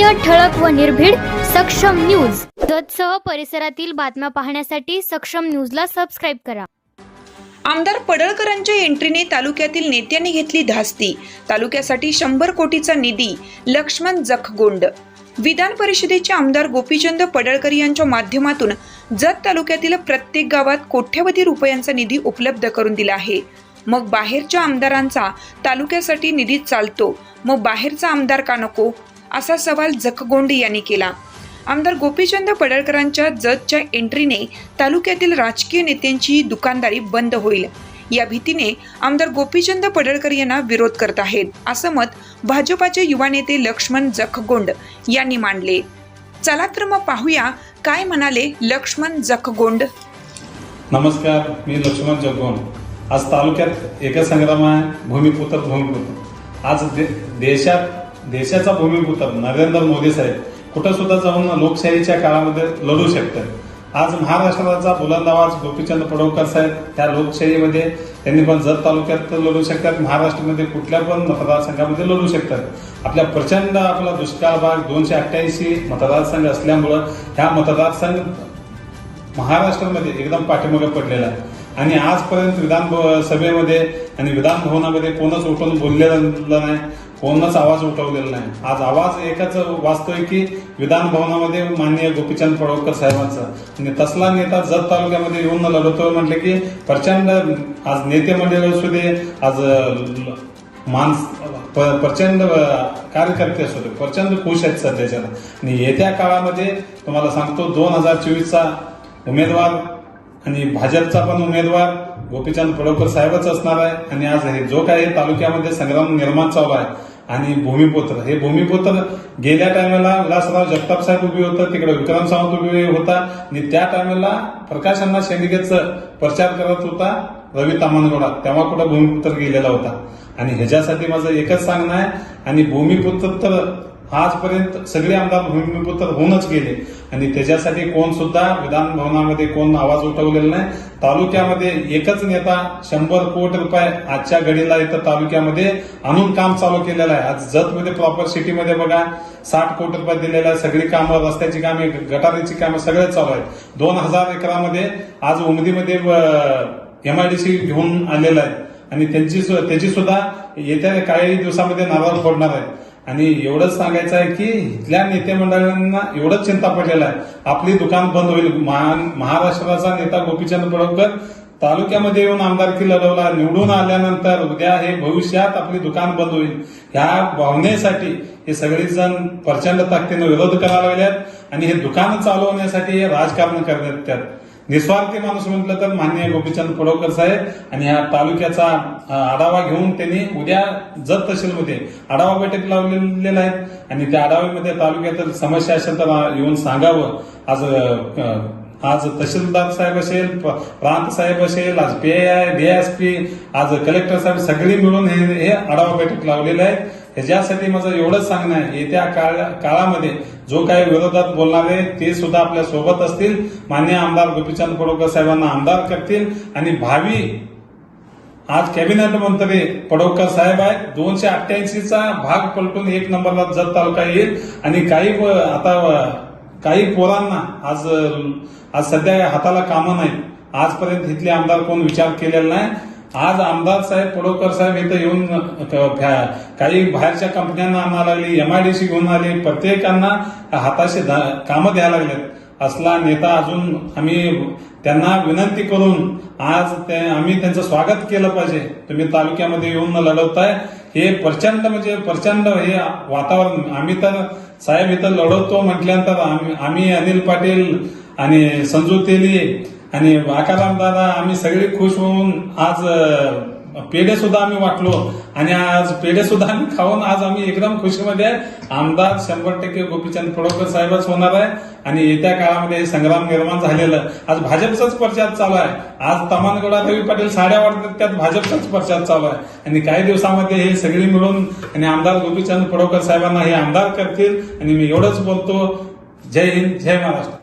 सत्य ठळक व निर्भीड सक्षम न्यूज. जतसह परिसरातील बातम्या पाहण्यासाठी सक्षम न्यूजला सबस्क्राईब करा. आमदार पडळकरांच्या एंट्रीने तालुक्यातील नेत्यांनी घेतली धास्ती. तालुक्यासाठी शंभर कोटीचा निधी लक्ष्मण जखगोंड. विधान परिषदेचे आमदार गोपीचंद पडळकर यांच्या माध्यमातून जत तालुक्यातील प्रत्येक गावात कोट्यवधी रुपयांचा निधी उपलब्ध करून दिला आहे. मग बाहेरच्या आमदारांचा तालुक्यासाठी निधी चालतो. मग बाहेरचा आमदार का नको? असा सवाल जखगोंडी यांनी केला. आमदार गोपीचंद पडळकरांच्या जजच्या एंट्रीने तालुक्यातील राजकीय नेत्यांची दुकानदारी बंद होईल. या भीतीने आमदार गोपीचंद पडळकर यांना विरोध करत आहेत असं मत भाजपाचे युवा नेते लक्ष्मण जखगोंड यांनी मांडले. चला तर मग पाहूया काय म्हणाले लक्ष्मण जखगोंड. नमस्कार मी लक्ष्मण जगोन आज तालुक्यात एकच संग्राम आहे भूमिपुत्र भूमिपुत्र. आज दे, देशात देशाचा भूमिपुत्र नरेंद्र मोदी साहेब कुठं सुद्धा जाऊन लोकशाहीच्या काळामध्ये लढू शकतात. आज महाराष्ट्राचा बुलंद आवाज गोपीचंद पडवकर साहेब त्या लोकशाहीमध्ये त्यांनी पण जत तालुक्यात लढू शकतात महाराष्ट्रामध्ये कुठल्या पण मतदारसंघामध्ये लढू शकतात. आपल्या प्रचंड आपला दुष्काळ भाग दोनशे अठ्ठ्याऐंशी मतदारसंघ असल्यामुळं ह्या मतदारसंघ महाराष्ट्रामध्ये एकदम पाठीमागे पडलेला आहे. आणि आजपर्यंत विधान सभेमध्ये आणि विधान भवनामध्ये कोणच उठून बोललेलं नाही. कोणच आवाज उठवलेला नाही. आज आवाज एकच वाचतोय की विधान भवनामध्ये माननीय गोपीचंद पडवकर साहेबांचा. आणि तसला नेता जत तालुक्यामध्ये येऊन लढवतोय म्हटले की प्रचंड आज नेते मंडळ असू दे आज माणस प- प्रचंड कार्यकर्ते असू दे प्रचंड खुश आहेत सध्याच्या आणि येत्या काळामध्ये तुम्हाला सांगतो दोन हजार चोवीसचा उमेदवार आणि भाजपचा पण उमेदवार गोपीचंद पडवकर साहेबच असणार आहे. आणि आज हे जो काही तालुक्यामध्ये संग्राम निर्माण चालू आहे आणि भूमिपुत्र. हे भूमिपुत्र गेल्या टायमाला विलासराव जगताप साहेब उभे होतं तिकडे विक्रम सावंत उभे होता. आणि त्या टायमाला प्रकाशांना अण्णा शेंडगेचं प्रचार करत होता रवी तामानगोडा तेव्हा कुठं भूमिपुत्र गेलेला होता. आणि ह्याच्यासाठी माझं एकच सांगणं आहे आणि भूमिपुत्र तर आजपर्यंत सगळे आमदार भूमिपुत्र होऊनच गेले. आणि त्याच्यासाठी कोण सुद्धा विधान भवनामध्ये कोण आवाज उठवलेला नाही. तालुक्यामध्ये एकच नेता शंभर कोटी रुपये आजच्या घडीला इथं तालुक्यामध्ये आणून काम चालू केलेलं आहे. आज जतमध्ये प्रॉपर सिटीमध्ये बघा साठ कोटी रुपये दिलेले आहे सगळी कामं रस्त्याची कामे गटारीची कामं सगळे चालू आहेत. दोन हजार एकरामध्ये आज उमदीमध्ये एमआयडीसी घेऊन आलेलं आहे. आणि त्यांची सु- त्याची सुद्धा येत्या काही दिवसामध्ये नारळ फोडणार आहे. आणि एवढंच सांगायचं आहे की इथल्या नेते मंडळांना एवढंच चिंता पडलेला आहे. आपली दुकान बंद होईल. महान- महाराष्ट्राचा नेता गोपीचंद पडवकर तालुक्यामध्ये येऊन आमदारकी लढवला निवडून आल्यानंतर उद्या हे भविष्यात आपली दुकान बंद होईल. ह्या भावनेसाठी हे सगळेजण प्रचंड ताकदीनं विरोध करायला लागल्यात आणि हे दुकान चालवण्यासाठी हे राजकारण करण्यात त्यात निस्वार्थी माणूस म्हटलं तर मान्य गोपीचंद पडवकर साहेब. आणि या तालुक्याचा आढावा घेऊन त्यांनी उद्या जत तहसीलमध्ये आढावा बैठक लावलेल्या आहेत आणि त्या आढाव्यामध्ये तालुक्यातील समस्या असेल तर येऊन सांगावं. आज आज तहसीलदार साहेब असेल प- प्रांत साहेब असेल आज पीआय डीएसपी आज कलेक्टर साहेब सगळे मिळून हे हे आढावा बैठक लावलेलं आहे. ह्याच्यासाठी माझं एवढंच सांगणं आहे येत्या काळामध्ये जो काही विरोधात बोलणारे ते सुद्धा आपल्यासोबत असतील. मान्य आमदार गोपीचंद पडोकर साहेबांना आमदार करतील. आणि भावी आज कॅबिनेट मंत्री पडोकर साहेब आहेत. दोनशे अठ्ठ्याऐंशीचा भाग पलटून एक नंबरला जत तालुका येईल. आणि काही आता काही पोरांना आज आज सध्या हाताला कामं नाहीत. आजपर्यंत इथले आमदार कोण विचार केलेला नाही. आज आमदार साहेब पडोकर साहेब इथं येऊन काही बाहेरच्या कंपन्यांना आणा लागली एमआयडीसी घेऊन आले. प्रत्येकांना हाताशी धा- कामं द्यायला लागलेत. असला नेता अजून आम्ही त्यांना विनंती करून आज ते आम्ही त्यांचं स्वागत केलं पाहिजे. तुम्ही तालुक्यामध्ये येऊन लढवताय. हे प्रचंड म्हणजे प्रचंड हे वातावरण. आम्ही तर साहेब इथं लढवतो म्हटल्यानंतर आम्ही आम्ही अनिल पाटील आणि संजू तेली आणि वाकाराम दादा आम्ही सगळे खुश होऊन आज पेढे सुद्धा आम्ही वाटलो. आणि आज पेढे सुद्धा आम्ही खाऊन आज आम्ही एकदम खुशीमध्ये आहे. आमदार शंभर टक्के गोपीचंद फडोकर साहेबच होणार आहे. आणि येत्या काळामध्ये संग्राम निर्माण झालेलं. आज भाजपचाच प्रचार चालू आहे. आज तमानगडा रवी पाटील साड्या वाटतात त्यात भाजपचाच प्रचार चालू आहे. आणि काही दिवसामध्ये हे सगळी मिळून आणि आमदार गोपीचंद फडोकर साहेबांना हे आमदार करतील. आणि मी एवढंच बोलतो. जय हिंद जय महाराष्ट्र.